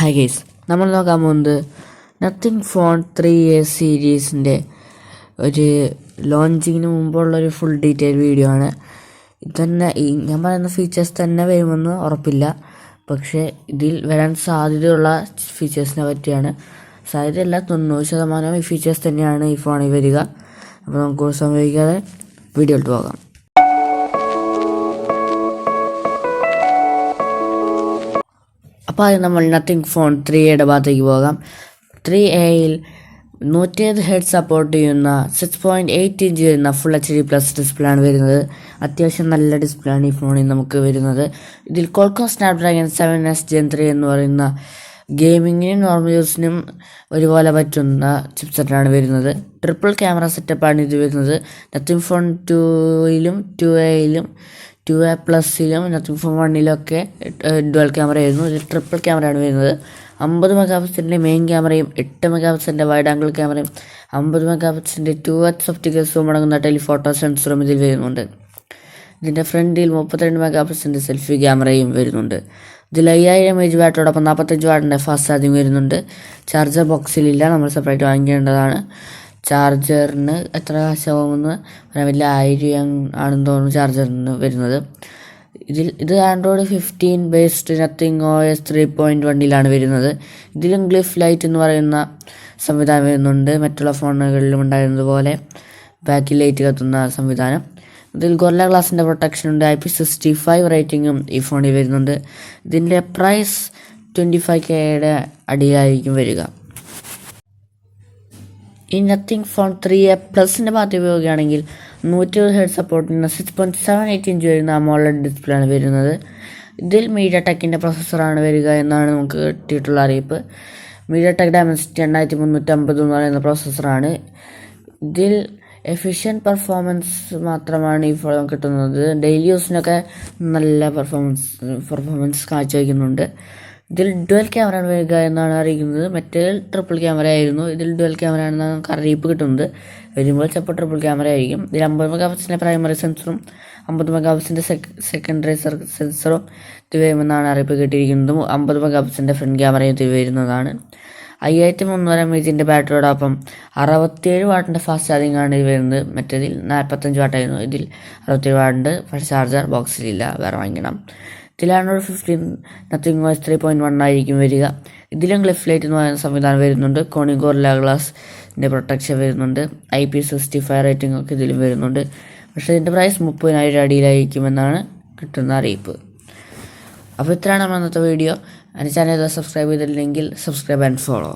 Hi guys നമ്മൾ നോക്കാൻ പോകുന്നത് നത്തിങ് ഫോൺ ത്രീ എ സീരീസിന്റെ ഒരു ലോഞ്ചിങ്ങിന് മുമ്പുള്ളൊരു ഫുൾ ഡീറ്റെയിൽ വീഡിയോ ആണ്. ഇതന്നെ ഞാൻ പറയുന്ന ഫീച്ചേഴ്സ് തന്നെ വരുമെന്ന് ഉറപ്പില്ല. പക്ഷേ ഇതിൽ വരാൻ സാധ്യതയുള്ള ഫീച്ചേഴ്സിനെ പറ്റിയാണ്. സാധ്യതയല്ല തൊണ്ണൂറ് ശതമാനം ഈ ഫീച്ചേഴ്സ് തന്നെയാണ് ഈ ഫോണിൽ വരിക. അപ്പോൾ നമുക്ക് സംഭവിക്കാതെ വീഡിയോയിലോട്ട് പോകാം. അപ്പോൾ ആദ്യം നമ്മൾ നത്തിങ് ഫോൺ ത്രീ എയുടെ ഭാഗത്തേക്ക് പോകാം. ത്രീ എയിൽ നൂറ്റിയത് ഹെഡ് സപ്പോർട്ട് ചെയ്യുന്ന സിക്സ് പോയിന്റ് എയ്റ്റ് ഇഞ്ച് വരുന്ന full H D plus display ആണ് വരുന്നത്. അത്യാവശ്യം നല്ല ഡിസ്പ്ലേ ആണ് ഈ ഫോണിൽ നമുക്ക് വരുന്നത്. ഇതിൽ Qualcomm Snapdragon seven S gen three എന്ന് പറയുന്ന ഗെയിമിങ്ങിനും നോർമൽ യൂസിനും ഒരുപോലെ പറ്റുന്ന ചിപ്സെറ്റാണ് വരുന്നത്. ട്രിപ്പിൾ ക്യാമറ സെറ്റപ്പാണ് ഇത് വരുന്നത്. നത്തിങ് ഫോൺ ടുയിലും ടു എയിലും ടു എ പ്ലസിലും നത്തിങ് ഫോൺ വണ്ണിലൊക്കെ ഡുവൽ ക്യാമറ ആയിരുന്നു. ഇത് ട്രിപ്പിൾ ആണ് വരുന്നത്. അമ്പത് മെഗാ പിക്സലിന്റെ മെയിൻ ക്യാമറയും എട്ട് മെഗാ പിക്സലിന്റെ വൈഡ് ആംഗിൾ ക്യാമറയും അമ്പത് മെഗാ പിക്സലിന്റെ ടു എച്ച് ഒപ്റ്റിക്കൽ സൂം അടങ്ങുന്ന ടെലിഫോട്ടോ സെൻസറും ഇതിൽ വരുന്നുണ്ട്. ഇതിന്റെ ഫ്രണ്ടിൽ മുപ്പത്തിരണ്ട് മെഗാ പിക്സലിന്റെ സെൽഫി ക്യാമറയും വരുന്നുണ്ട്. ഇതിൽ അയ്യായിരം എച്ച് ബാറ്റോടൊപ്പം നാൽപ്പത്തഞ്ച് വാട്ടിന്റെ ഫാസ്റ്റ് ചാർജിങ് വരുന്നുണ്ട്. ചാർജർ ബോക്സിലില്ല നമ്മൾ സെപ്പറേറ്റ് വാങ്ങിക്കേണ്ടതാണ്. ചാർജറിന് എത്ര കാശാവുമെന്ന് പറയാൻ വലിയ ആയിരം ആണെന്ന് തോന്നുന്നു ചാർജറിന് വരുന്നത്. ഇതിൽ ഇത് Android fifteen based Nothing O S three point വണ്ണിലാണ് വരുന്നത്. ഇതിലും ഗ്ലിഫ് ലൈറ്റ് എന്ന് പറയുന്ന സംവിധാനം വരുന്നുണ്ട്. മറ്റുള്ള ഫോണുകളിലും ഉണ്ടായിരുന്നതുപോലെ ബാക്കിൽ ലൈറ്റ് കത്തുന്ന സംവിധാനം. ഇതിൽ ഗൊല്ല ഗ്ലാസിന്റെ പ്രൊട്ടക്ഷൻ ഉണ്ട്. ഐ പി സിക്സ്റ്റി ഫൈവ് റേറ്റിങ്ങും ഈ ഫോണിൽ വരുന്നുണ്ട്. ഇതിന്റെ പ്രൈസ് ട്വന്റി ഫൈവ് കെയുടെ അടിയിലായിരിക്കും വരിക. ഈ നത്തിങ് ഫോൺ ത്രീ എ പ്ലസിന്റെ ഭാഗത്ത് ഉപയോഗിക്കുകയാണെങ്കിൽ നൂറ്റി ഇരുപത് ഹെഡ് സപ്പോർട്ട് ചെയ്യുന്ന six point seven eight inch വരുന്ന അമോളഡ് ഡിസ്പ്ലേ ആണ് വരുന്നത്. ഇതിൽ മീഡിയ ടെക്കിന്റെ പ്രൊസസ്സറാണ് വരിക എന്നാണ് നമുക്ക് കിട്ടിയിട്ടുള്ള അറിയിപ്പ്. മീഡിയ ടെക് ഡയമൻസിറ്റി എണ്ണായിരത്തി മുന്നൂറ്റമ്പത് എന്ന് പറയുന്ന പ്രൊസസ്സറാണ് ഇതിൽ എഫിഷ്യൻ പെർഫോമൻസ് മാത്രമാണ് ഈ ഫോൺ കിട്ടുന്നത്. ഡെയിലി യൂസിനൊക്കെ നല്ല പെർഫോമൻസ് പെർഫോമൻസ് കാഴ്ചവെക്കുന്നുണ്ട് ഇതിൽ ഡുവൽ ക്യാമറ ആണ് വരിക എന്നാണ് അറിയിക്കുന്നത് മറ്റേ ട്രിപ്പിൾ ക്യാമറ ആയിരുന്നു. ഇതിൽ ഡുവൽ ക്യാമറ ആണെന്ന് നമുക്ക് അറിയിപ്പ് കിട്ടുന്നത് വരുമ്പോൾ ചിലപ്പോൾ ട്രിപ്പിൾ ക്യാമറ ആയിരിക്കും. ഇതിൽ അമ്പത് മെഗാപിക്സിന്റെ പ്രൈമറി സെൻസറും അമ്പത് മെഗാ പിക്സലിന്റെ സെക്കൻഡറി സെൻസറും ഇത് വരുമെന്നാണ് അറിയിപ്പ് കിട്ടിയിരിക്കുന്നതും. അമ്പത് മെഗാപിക്സിന്റെ ഫ്രണ്ട് ക്യാമറയും ഇത് വരുന്നതാണ്. അയ്യായിരത്തി മുന്നൂറ് എം എച്ചിന്റെ ബാറ്ററിയോടൊപ്പം അറുപത്തിയേഴ് വാട്ടിന്റെ ഫാസ്റ്റ് ചാർജിങ് ആണ് ഇത് വരുന്നത്. മറ്റേതിൽ നാൽപ്പത്തഞ്ച് വാട്ടായിരുന്നു ഇതിൽ അറുപത്തിയേഴ് വാട്ടുണ്ട് ഫസ്റ്റ് ചാർജർ ബോക്സിലില്ല വേറെ വാങ്ങിക്കണം. ഇതിൽ Android fifteen nothing vice three point one ആയിരിക്കും വരിക. ഇതിലും ക്ലിഫ് ലൈറ്റ് എന്ന് പറയുന്ന സംവിധാനം വരുന്നുണ്ട്. കോണിഗോർല ഗ്ലാസിന്റെ പ്രൊട്ടക്ഷൻ വരുന്നുണ്ട്. I P sixty five rating ഒക്കെ ഇതിലും വരുന്നുണ്ട്. പക്ഷേ ഇതിന്റെ പ്രൈസ് മുപ്പതിനായിരം അടിയിലായിരിക്കുമെന്നാണ് കിട്ടുന്ന അറിയിപ്പ്. അപ്പോൾ ഇത്രയാണ് നമ്മുടെ അന്നത്തെ വീഡിയോ എന്റെ ചാനൽ സബ്സ്ക്രൈബ് ചെയ്തിട്ടില്ലെങ്കിൽ സബ്സ്ക്രൈബ് ആൻഡ് ഫോളോ